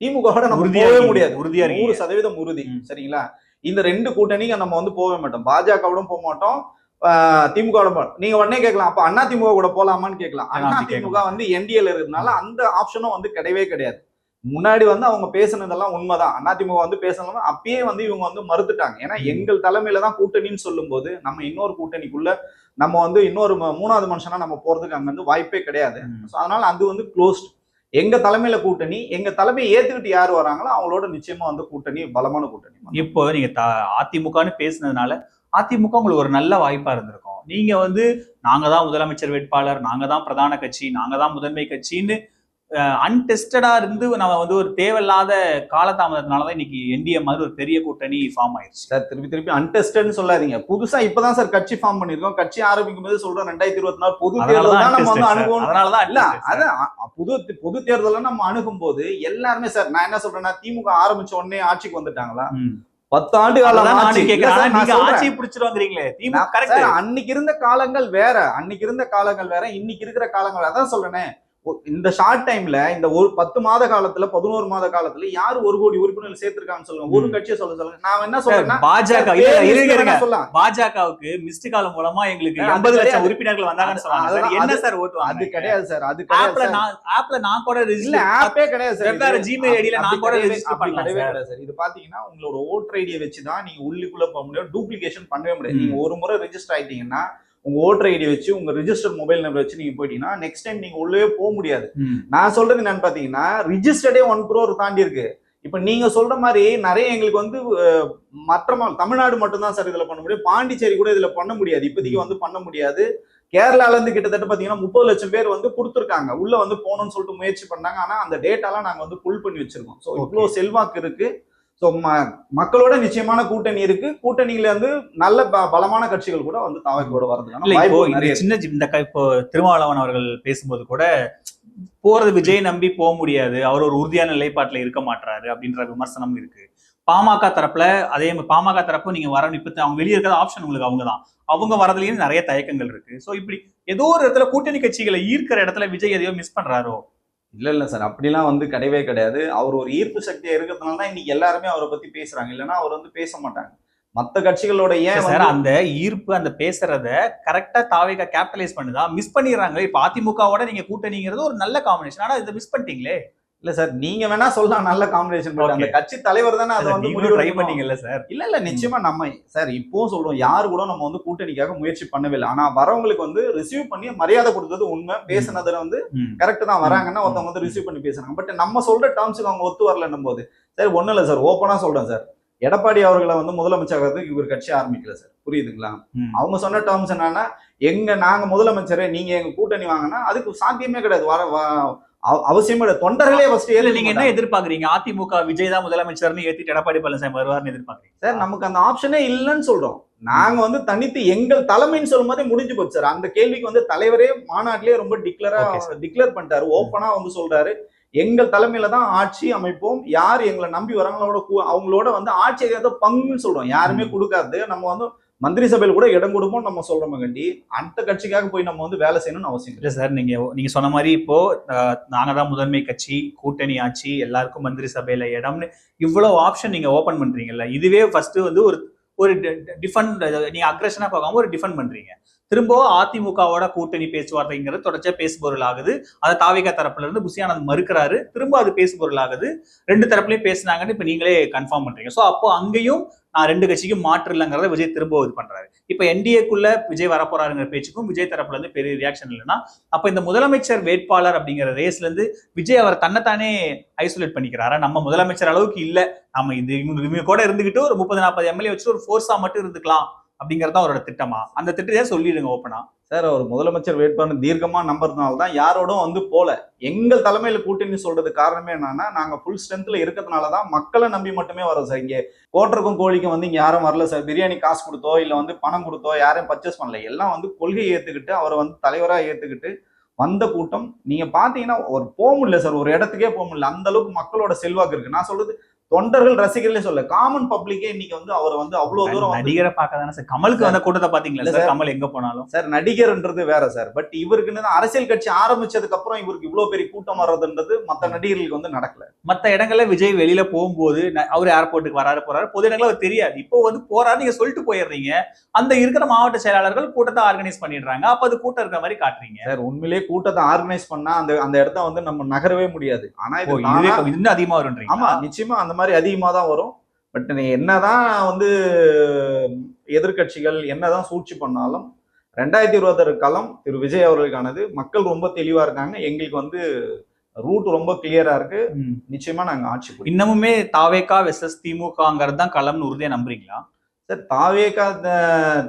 திமுகவோட நம்ம உறுதியா போகவே இருக்கீங்க, முடியாது. உறுதியா நூறு. சதவீதம் உறுதி. சரிங்களா? இந்த ரெண்டு கூட்டணிக்கு நம்ம வந்து போகவே மாட்டோம். பாஜகவோட போக மாட்டோம். போ- நீங்க உடனே கேட்கலாம். அப்ப அண்ணா திமுக கூட போலாமான்னு கேட்கலாம். அண்ணா திமுக வந்து என்டிஏல இருக்கிறதுனால அந்த ஆப்ஷனும் வந்து கிடையவே கிடையாது. முன்னாடி வந்து அவங்க பேசுனதெல்லாம் உண்மைதான். அண்ணா திமுக வந்து பேசணும் அப்பயே வந்து இவங்க வந்து மறுத்துட்டாங்க. ஏன்னா. எங்கள் தலைமையில தான் கூட்டணின்னு சொல்லும்போது நம்ம இன்னொரு கூட்டணிக்குள்ள நம்ம வந்து இன்னொரு மூணாவது மனுஷனா நம்ம போறதுக்கு அங்க வந்து வாய்ப்பே கிடையாது. So, அதனால அது வந்து க்ளோஸ்ட் எங்க தலைமையில கூட்டணி எங்க தலைமையை ஏத்துக்கிட்டு யார் வராங்களோ அவங்களோட நிச்சயமா வந்து கூட்டணி பலமான கூட்டணி. இப்போ நீங்க அதிமுகன்னு பேசுனதுனால அதிமுக உங்களுக்கு ஒரு நல்ல வாய்ப்பா இருந்திருக்கும். நீங்க வந்து நாங்க தான் முதலமைச்சர் வேட்பாளர் நாங்க தான் பிரதான கட்சி நாங்க தான் முதன்மை கட்சின்னு அன்டெஸ்டடா இருந்து நம்ம வந்து ஒரு தேவையில்லாத காலதாமதத்தினால தான் இன்னைக்கு என்டிஏ மாதிரி ஒரு பெரிய கூட்டணி ஃபார்ம் ஆயிருச்சு. சார் திருப்பி திருப்பி அன்டெஸ்டட்னு சொல்லாதீங்க. புதுசா இப்பதான் சார் கட்சி ஃபார்ம் பண்ணிருக்கோம் கட்சி ஆரம்பிக்கும் போது சொல்றோம் ரெண்டாயிரத்தி இருபத்தி நாலு பொது தேர்தல் நம்ம வந்து அதனாலதான் இல்ல. அதான் புது பொது தேர்தல நம்ம அணுகும் போது எல்லாருமே சார் நான் என்ன சொல்றேன்னா திமுக ஆரம்பிச்ச உடனே ஆட்சிக்கு வந்துட்டாங்களா. பத்து ஆண்டு காலம் ஆட்சி பிடிச்சிருவாங்கிறீங்களே அன்னைக்கு இருந்த காலங்கள் வேற. அன்னைக்கு இருந்த காலங்கள் வேற. இன்னைக்கு இருக்கிற காலங்கள். அதான் சொல்றேனே. இந்த ஷார்ட் டைம்ல இந்த ஒரு பத்து மாத காலத்துல பதினோரு மாத காலத்துல யாரு ஒரு கோடி உறுப்பினர்கள் சேர்த்திருக்காங்கன்னு சொல்லுங்க ஒரு. கட்சியை சொல்ல சொல்லுங்க நான் என்ன சொல்றேன்னா பாஜக சொல்லலாம் பாஜகவுக்கு மிஸ்டு காலம் மூலமா எங்களுக்கு எண்பது லட்சம். உறுப்பினர்கள் வந்தாங்கன்னு சொன்னாங்க. அதெல்லாம் என்ன சார் ஓட்டு அது? கிடையாது சார் அது ஆப்ல. நான் ஆப்ல நான் கூட இல்ல ஆப்பே கிடையாது சார் வெவ்வேறு இது. Gmail ID ல நான் கூட பண்ணலாம் கிடையவே சார். கிடையாது சார் இது பாத்தீங்கன்னா உங்களோட ஓட்டர் ஐடியை வச்சு தான் நீங்க உள்ளுக்குள்ள போக முடியும் டூப்ளிகேஷன் பண்ணவே முடியாது. நீங்க ஒரு முறை ரெஜிஸ்டர் ஆயிட்டீங்கன்னா உங்க ஓட்டர் ஐடி வச்சு உங்க ரிஜிஸ்டர் மொபைல் நம்பர் வச்சு நீங்க போயிட்டீங்கன்னா நெக்ஸ்ட் டைம் நீங்க உள்ளே போக முடியாது. நான் சொல்றது என்னன்னு பாத்தீங்கன்னா ரிஜிஸ்டர்டே ஒன் குரோர் தாண்டி இருக்கு. இப்ப நீங்க சொல்ற மாதிரி நிறைய எங்களுக்கு வந்து மற்ற தமிழ்நாடு மட்டும் தான் சார் இதுல பண்ண முடியும். பாண்டிச்சேரி கூட இதுல பண்ண முடியாது. இப்போதைக்கு வந்து பண்ண முடியாது. கேரளால இருந்து கிட்டத்தட்ட பாத்தீங்கன்னா முப்பது லட்சம் பேர் வந்து கொடுத்துருக்காங்க. உள்ள வந்து போகணும்னு சொல்லிட்டு முயற்சி பண்ணாங்க. ஆனா அந்த டேட்டாலாம் நாங்க வந்து புல் பண்ணி வச்சிருக்கோம். ஸோ இவ்வளோ செல்வாக்கு இருக்கு. ஸோ மக்களோட நிச்சயமான கூட்டணி இருக்கு. கூட்டணியில வந்து நல்ல ப- பலமான கட்சிகள் கூட வந்து தாவைக்கோட வரதுக்கான. சின்ன இந்த இப்போ திருமாவளவன் அவர்கள் பேசும்போது கூட போறது விஜய் நம்பி போக முடியாது. அவர் ஒரு உறுதியான நிலைப்பாட்டுல இருக்க மாட்டாரு அப்படின்ற விமர்சனம் இருக்கு. பாமக தரப்புல அதே மாதிரி பாமக தரப்பு நீங்க வர இப்ப அவங்க வெளியே இருக்கிற ஆப்ஷன் உங்களுக்கு அவங்க தான் அவங்க வரதுலயும் நிறைய தயக்கங்கள் இருக்கு. சோ இப்படி ஏதோ ஒரு இடத்துல கூட்டணி கட்சிகளை ஈர்க்கிற இடத்துல விஜய் எதையோ மிஸ் பண்றாரோ இல்ல இல்ல சார் அப்படிலாம் வந்து கிடையவே கிடையாது. அவர் ஒரு ஈர்ப்பு சக்தியா இருக்கிறதுனால தான் இன்னைக்கு எல்லாருமே அவரை பத்தி பேசுறாங்க. இல்லைன்னா அவர் வந்து பேச மாட்டாங்க. மத்த கட்சிகளோட ஏன் சார் அந்த ஈர்ப்பு அந்த பேசுறத கரெக்டா தாவேகா கேபிட்டலைஸ் பண்ணுதா? மிஸ் பண்ணிடுறாங்க இப்ப அதிமுகவோட நீங்க கூட்டணிங்கிறது ஒரு நல்ல காம்பினேஷன் ஆனா இதை மிஸ் பண்ணிட்டீங்களே? இல்ல சார் நீங்க வேணா சொல்லலாம் நல்ல காம்பினேஷன் பட் அந்த. கட்சி தலைவர் தானே அதை வந்து நீங்களும் ட்ரை முடிவு பண்ணீங்கல்ல சார். இல்ல இல்ல நிச்சயமா நம்ம சார் இப்பவும் சொல்றோம் யாரு கூட நம்ம வந்து கூட்டணிக்காக முயற்சி பண்ணவே இல்லை ஆனா வரவங்களுக்கு வந்து ரிசீவ் பண்ணி மரியாதை கொடுத்தது உண்மை. பேசுனதுல வந்து. கரெக்ட் தான் வராங்கன்னா ஒருத்தவங்க வந்து ரிசீவ் பண்ணி பேசுறாங்க. பட் நம்ம சொல்ற டேர்ம்ஸுக்கு அவங்க ஒத்து வரலன்னும் போது சரி ஒண்ணும் இல்ல சார் ஓப்பனா சொல்றேன் சார். எடப்பாடி அவர்களை வந்து முதலமைச்சராகிறதுக்கு இவர் கட்சி ஆரம்பிக்கல சார். புரியுதுங்களா. அவங்க சொன்ன டேர்ம்ஸ் என்னன்னா எங்க நாங்க முதலமைச்சர் நீங்க எங்க கூட்டணி வாங்கினா அதுக்கு சாத்தியமே கிடையாது. வர அவசியமே தொண்டர்களே ஃபர்ஸ்ட் இல்ல நீங்க என்ன எதிர்பார்க்கறீங்க? அதிமுக விஜய் தான் முதலமைச்சர்னு ஏத்திட்டு எடப்பாடி பழனிசாமி வருவார்னு எதிர்பார்க்கறீங்க. சார் நமக்கு அந்த ஆப்ஷனே இல்லைன்னு சொல்றோம். நாங்க வந்து தனித்து எங்கள் தலைமைன்னு சொல்லும் போதே முடிஞ்சு போச்சு சார். அந்த கேள்விக்கு வந்து தலைவரே மாநாட்டிலேயே ரொம்ப டிக்ளரா. டிக்ளேர் பண்ணிட்டாரு. ஓப்பனா வந்து சொல்றாரு. எங்கள் தலைமையில தான் ஆட்சி அமைப்போம். யார் எங்களை நம்பி வராங்களோட அவங்களோட வந்து ஆட்சி அதிகாரத்தை பங்குன்னு சொல்றோம். யாருமே. கொடுக்காது. நம்ம வந்து மந்திரி சபையில் கூட இடம் கொடுப்போம் நம்ம சொல்றோம் கண்டி அந்த கட்சிக்காக போய் நம்ம வந்து வேலை செய்யணும்னு அவசியம் இல்லை சார் நீங்க நீங்க சொன்ன மாதிரி இப்போ நாங்க தான் முதன்மை கட்சி கூட்டணி ஆட்சி எல்லாருக்கும் மந்திரி சபையில இடம்னு இவ்வளவு ஆப்ஷன் நீங்க ஓபன் பண்றீங்கல்ல. இதுவே ஃபர்ஸ்ட் வந்து ஒரு ஒரு டிஃபன் நீங்க அக்ரஷனா பார்க்காம ஒரு டிஃபன் பண்றீங்க. திரும்பவும் அதிமுகவோட கூட்டணி பேச்சுவார்த்தைங்கிறது தொடர்ச்சியா பேசுபொருள் ஆகுது. அதை தாவிக தரப்புல இருந்து புசியானந்த் மறுக்கிறாரு. திரும்ப அது பேசுபொருள் ஆகுது. ரெண்டு தரப்புலயும் பேசுனாங்கன்னு இப்ப நீங்களே கன்ஃபார்ம் பண்றீங்க. சோ அப்போ அங்கேயும் நான் ரெண்டு கட்சிக்கும் மாற்று இல்லைங்கிறத விஜய் திரும்ப இது பண்றாரு. இப்ப என்டிஏக்குள்ள விஜய் வரப்போறாருங்கிற பேச்சுக்கும் விஜய் தரப்புல இருந்து பெரிய ரியாக்ஷன் இல்லைன்னா அப்ப இந்த முதலமைச்சர் வேட்பாளர் அப்படிங்கிற ரேஸ்ல இருந்து விஜய் அவர் தன்னைத்தானே ஐசோலேட் பண்ணிக்கிறாரா? நம்ம முதலமைச்சர் அளவுக்கு இல்லை. நம்ம இந்த இவங்க இவங்க கூட இருந்துகிட்டு ஒரு முப்பது நாற்பது எம்எல்ஏ வச்சு ஒரு ஃபோர்ஸா மட்டும் இருந்துக்கலாம். அப்படிங்கிறது தான் அவரோட திட்டமா? அந்த திட்டத்தையே சொல்லிடுங்க ஓப்பனா சார் அவர் முதலமைச்சர் வேட்பாளர் தீர்க்கமா நம்புறதுனால தான் யாரோடும் வந்து போல. எங்கள் தலைமையில கூட்டணி சொல்றது காரணமே என்னன்னா நாங்க ஃபுல் ஸ்ட்ரென்த்ல இருக்கிறதுனால தான் மக்களை நம்பி மட்டுமே வரோம் சார். இங்கே கோட்டருக்கும் கோழிக்கும் வந்து இங்க யாரும் வரல சார். பிரியாணி காசு கொடுத்தோ இல்ல வந்து பணம் கொடுத்தோ யாரையும் பர்ச்சேஸ் பண்ணல. எல்லாம் வந்து கொள்கையை ஏத்துக்கிட்டு அவரை வந்து தலைவரா ஏத்துக்கிட்டு வந்த கூட்டம். நீங்க பாத்தீங்கன்னா ஒரு போக முடியல சார். ஒரு இடத்துக்கே போக முடியல. அந்த அளவுக்கு மக்களோட செல்வாக்கு இருக்கு. நான் சொல்றது தொண்டர்கள் ரசிகர்களே சொல்ல காமன் பப்ளிக்கே இன்னைக்கு வந்து அவரை வந்து அவ்வளவு தூரம் நடிகரை பார்க்க தானே சார்? கமலுக்கு வந்த கூட்டத்தை பாத்தீங்களா சார். கமல் எங்க போனாலும். சார் நடிகர்ன்றது வேற சார். பட் இவருக்குன்னு அரசியல் கட்சி ஆரம்பிச்சதுக்கு அப்புறம் இவருக்கு இவ்வளவு பெரிய கூட்டம் வர்றதுன்றது மத்த நடிகர்களுக்கு வந்து நடக்கல. மத்த இடங்கள்ல விஜய் வெளியில போகும்போது அவர் ஏர்போர்ட்டுக்கு வராரு போறாரு. பொது இடங்கள்ல அவர் தெரியாது. இப்போ வந்து போறாரு நீங்க சொல்லிட்டு போயிடுறீங்க. அந்த இருக்கிற மாவட்ட செயலாளர்கள் கூட்டத்தை ஆர்கனைஸ் பண்ணிடுறாங்க. அப்ப அது கூட்டம் இருக்கிற மாதிரி காட்டுறீங்க. சார் உண்மையிலேயே கூட்டத்தை ஆர்கனைஸ் பண்ணா அந்த அந்த இடத்த வந்து நம்ம நகரவே முடியாது. ஆனா இது இன்னும் அதிகமா வரும்ன்றீங்க ஆமா நிச்சயமா அந்த மாதிரி அதிகமா தான் வரும் பட் நீ என்னதான் வந்து எதிர்க்கட்சிகள் என்னதான் சூழ்ச்சி பண்ணாலும் ரெண்டாயிரத்தி இருபத்தாறு காலம் திரு விஜய் அவர்களுக்கானது மக்கள் ரொம்ப தெளிவா இருக்காங்க எங்களுக்கு வந்து ரூட் ரொம்ப கிளியரா இருக்கு. நிச்சயமா நாங்க ஆட்சி. இன்னமுமே தாவேகா வெர்சஸ் திமுகங்கிறது தான் களம்னு உறுதியா நம்புறீங்களா சார் தாவேகா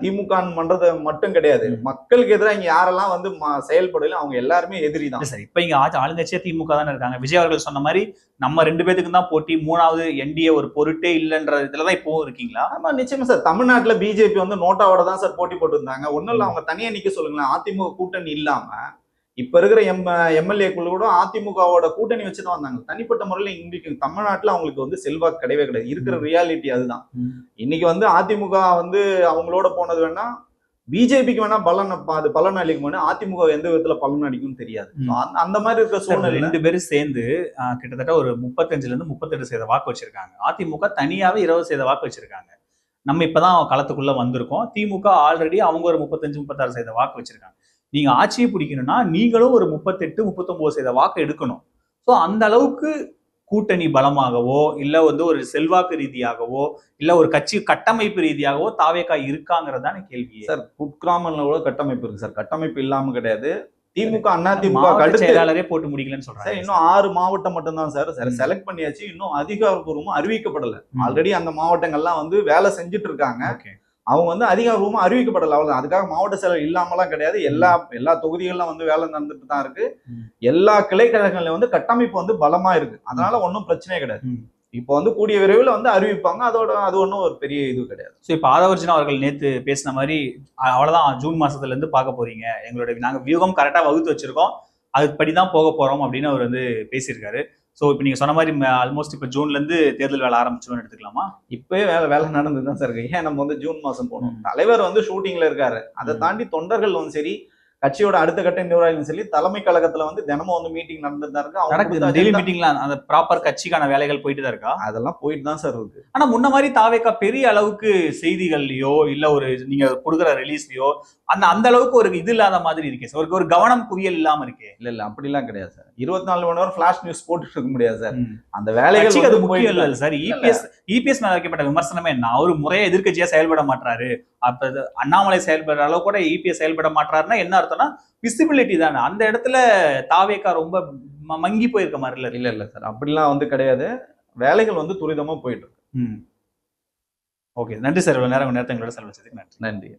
திமுக பண்றது மட்டும் கிடையாது. மக்களுக்கு எதிராக இங்க யாரெல்லாம் வந்து செயல்படல அவங்க எல்லாருமே எதிரி தான். சார் இப்ப இங்க ஆட்சி ஆளுங்கட்சியா திமுக தானே இருக்காங்க. விஜய் அவர்கள் சொன்ன மாதிரி நம்ம ரெண்டு பேத்துக்கும் தான் போட்டி மூணாவது என்டிஏ ஒரு பொருட்டே இல்லைன்ற இதுலதான் இப்பவும் இருக்கீங்களா? ஆமா நிச்சயமா சார். தமிழ்நாட்டுல பிஜேபி வந்து நோட்டாவோட தான் சார் போட்டி போட்டிருந்தாங்க. ஒண்ணும் இல்ல அவங்க தனியா நிக்க சொல்லுங்களேன். அதிமுக கூட்டணி இல்லாம இப்ப இருக்கிற எம் எம்எல்ஏக்கள் கூட அதிமுகவோட கூட்டணி வச்சுதான் வந்தாங்க. தனிப்பட்ட முறையில இன்றைக்கு தமிழ்நாட்டுல அவங்களுக்கு வந்து செல்வாக்கு கிடையவே கிடையாது. இருக்கிற ரியாலிட்டி அதுதான். இன்னைக்கு வந்து அதிமுக வந்து அவங்களோட போனது வேணா பிஜேபிக்கு வேணா பலன் அது பலன் அளிக்கும் வேணா அதிமுக எந்த விதத்துல பலன் அளிக்கும்னு தெரியாது. அந்த- மாதிரி இருக்கிற சூழ்நிலை ரெண்டு பேரும் சேர்ந்து கிட்டத்தட்ட ஒரு முப்பத்தஞ்சுல இருந்து முப்பத்தெட்டு சதவீத வாக்கு வச்சிருக்காங்க. அதிமுக தனியாவே இருபது சதவீத வாக்கு வச்சிருக்காங்க. நம்ம இப்பதான் களத்துக்குள்ள வந்திருக்கோம். திமுக ஆல்ரெடி அவங்க ஒரு முப்பத்தஞ்சு முப்பத்தாறு சதவீத வாக்கு வச்சிருக்காங்க. நீங்க ஆட்சியை பிடிக்கணும்னா நீங்களும் ஒரு முப்பத்தெட்டு முப்பத்தொன்பது சதவீத வாக்கு எடுக்கணும். ஸோ அந்த அளவுக்கு கூட்டணி பலமாகவோ இல்ல வந்து ஒரு செல்வாக்கு ரீதியாகவோ இல்ல ஒரு கட்சி கட்டமைப்பு ரீதியாகவோ தாவேக்கா இருக்காங்கிறதான கேள்வி. சார் குட்கிராமன்ல கூட கட்டமைப்பு இருக்கு சார். கட்டமைப்பு இல்லாம கிடையாது. திமுக அண்ணா திமுக செயலாளரே போட்டு முடிக்கலன்னு சார் சொல்றாங்க இன்னும் ஆறு மாவட்டம் மட்டும்தான் சார். செலக்ட் பண்ணியாச்சு. இன்னும் அதிகாரப்பூர்வமா அறிவிக்கப்படல. ஆல்ரெடி அந்த மாவட்டங்கள்லாம் வந்து வேலை செஞ்சுட்டு இருக்காங்க. அவங்க வந்து அதிகாரப்பூர்வமா அறிவிக்கப்படல. அவ்வளவுதான். அதுக்காக மாவட்ட செயலர் இல்லாமலாம் கிடையாது. எல்லா எல்லா தொகுதிகளிலும் வந்து வேலை நடந்துட்டு தான் இருக்கு. எல்லா கிளை கழகங்கள்ல வந்து கட்டமைப்பு வந்து பலமா இருக்கு. அதனால ஒன்றும் பிரச்சனையே கிடையாது. இப்போ வந்து கூடிய விரைவில் வந்து அறிவிப்பாங்க. அதோட அது ஒன்றும் ஒரு பெரிய இது கிடையாது. ஸோ இப்போ ஆதவர்ஜினா அவர்கள் நேத்து பேசின மாதிரி அ- அவ்வளவுதான் ஜூன் மாசத்துல இருந்து பார்க்க போறீங்க. எங்களோட நாங்க வியூகம் கரெக்டா வகுத்து வச்சிருக்கோம். அதுபடி தான் போக போறோம் அப்படின்னு அவர் வந்து பேசியிருக்காரு. ஸோ இப்போ நீங்க சொன்ன மாதிரி ஆல்மோஸ்ட் இப்போ ஜூன்ல இருந்து தேர்தல் வேலை ஆரம்பிச்சிடும்னு எடுத்துக்கலாமா இப்பவே வேலை வேலை நடந்து தான் சார் இருக்கு ஏன் நம்ம வந்து ஜூன் மாசம் போகணும். தலைவர் வந்து ஷூட்டிங்ல இருக்காரு அதை. தாண்டி தொண்டர்கள் வந்து சரி கட்சியோட அடுத்த கட்ட நிர்வாகிகளும் சரி தலைமை கழகத்துல வந்து தினமும் வந்து மீட்டிங் நடந்துட்டு தான் இருக்கு. அவங்க நடக்குது. கொடுத்த டெய்லி agenda- மீட்டிங்ல அந்த ப்ராப்பர் கட்சிக்கான வேலைகள் போயிட்டு தான் இருக்கா? அதெல்லாம் போயிட்டு தான் சார் இருக்கு. ஆனா முன்ன மாதிரி தாவேக்கா பெரிய அளவுக்கு செய்திகள்லயோ இல்ல ஒரு நீங்க கொடுக்குற ரிலீஸ்லயோ அந்த அந்த அளவுக்கு ஒரு இது இல்லாத மாதிரி இருக்கே சார். ஒரு ஒரு கவனம் குவியல் இல்லாம இருக்கே. இல்ல இல்ல அப்படிலாம் கிடையாது சார். இருபத்தி நாலு மணி நேரம் ஃபிளாஷ் நியூஸ் போட்டுட்டு இருக்க முடியாது சார். அந்த வேலைகள் அது முக்கியம் போயிட்டு இல்ல சார் இபிஎஸ் இபிஎஸ் மேல வைக்கப்பட்ட விமர்சனமே என்ன? அவரு முறையா எதிர்க்கட்சியா செயல்பட மாட்டாரு அப்ப அண்ணாமலை செயல்படுற அளவு கூட இபிஎஸ் செயல்பட மாட்டாருன்னா என்ன அர்த்தம்னா விசிபிலிட்டி தானே. அந்த இடத்துல தாவேக்கா ரொம்ப மங்கி போயிருக்க மாதிரி இல்ல இல்ல இல்ல சார். அப்படிலாம் வந்து கிடையாது. வேலைகள் வந்து துரிதமா போயிட்டு இருக்கு. ஓகே. நன்றி சார். இவ்வளவு நேரம் நேரத்தை எங்களோட செலவச்சதுக்கு நன்றி. நன்றி.